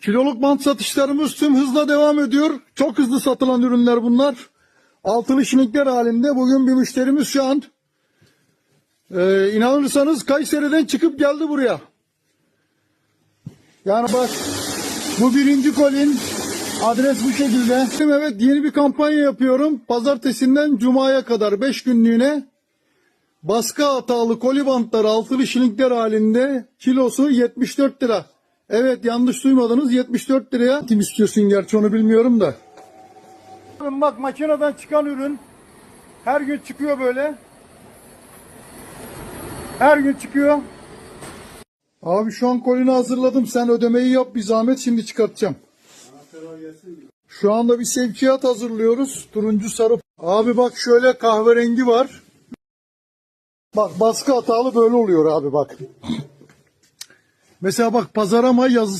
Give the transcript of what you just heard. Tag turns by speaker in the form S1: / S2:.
S1: Kiloluk bant satışlarımız tüm hızla devam ediyor. Çok hızlı satılan ürünler bunlar. Altılı şinikler halinde. Bugün bir müşterimiz şu an e, inanırsanız Kayseri'den çıkıp geldi buraya. Yani bak bu birinci kolin adres bu şekilde. Evet yeni bir kampanya yapıyorum. Pazartesinden Cuma'ya kadar 5 günlüğüne baskı hatalı koli bantları altılı şinikler halinde kilosu 74 lira. Evet yanlış duymadınız 74 liraya. Kim istiyorsun gerçi onu bilmiyorum da. Bak makineden çıkan ürün her gün çıkıyor böyle. Her gün çıkıyor. Abi şu an kolini hazırladım. Sen ödemeyi yap bir zahmet şimdi çıkartacağım. Şu anda bir sevkiyat hazırlıyoruz. Turuncu sarı. Abi bak şöyle kahverengi var. Bak baskı hatalı böyle oluyor abi bak. Mesela bak pazarama yazısı